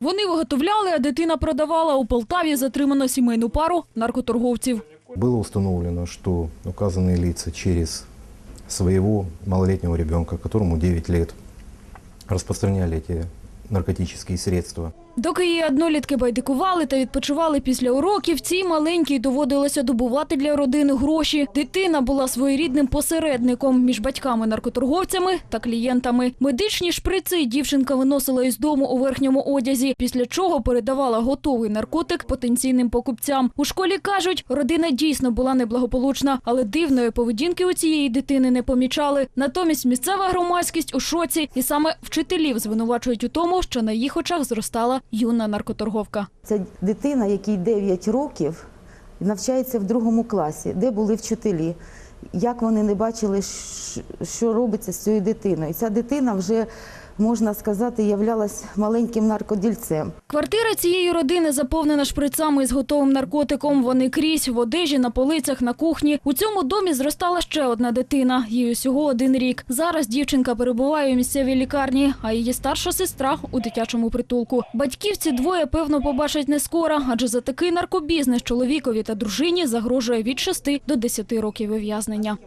Вони виготовляли, а дитина продавала. У Полтаві затримано сімейну пару наркоторговців. Было установлено, что указанные лица через своего малолетнего ребенка, которому 9 лет, распространяли эти наркотические средства. Доки її однолітки байдикували та відпочивали після уроків, цій маленькій доводилося добувати для родини гроші. Дитина була своєрідним посередником між батьками-наркоторговцями та клієнтами. Медичні шприци дівчинка виносила із дому у верхньому одязі, після чого передавала готовий наркотик потенційним покупцям. У школі кажуть, родина дійсно була неблагополучна, але дивної поведінки у цієї дитини не помічали. Натомість місцева громадськість у шоці, і саме вчителів звинувачують у тому, що на їх очах зростала юна наркоторговка. Це дитина, якій 9 років, навчається в другому класі, де були вчителі. Як вони не бачили, що робиться з цією дитиною. Ця дитина вже, можна сказати, являлась маленьким наркодільцем. Квартира цієї родини заповнена шприцами із готовим наркотиком. Вони крізь в одежі, на полицях, на кухні. У цьому домі зростала ще одна дитина. Їй усього один рік. Зараз дівчинка перебуває у місцевій лікарні, а її старша сестра у дитячому притулку. Батьків ці двоє певно побачать не скоро, адже за такий наркобізнес чоловікові та дружині загрожує від 6 до 10 років ув'язнення.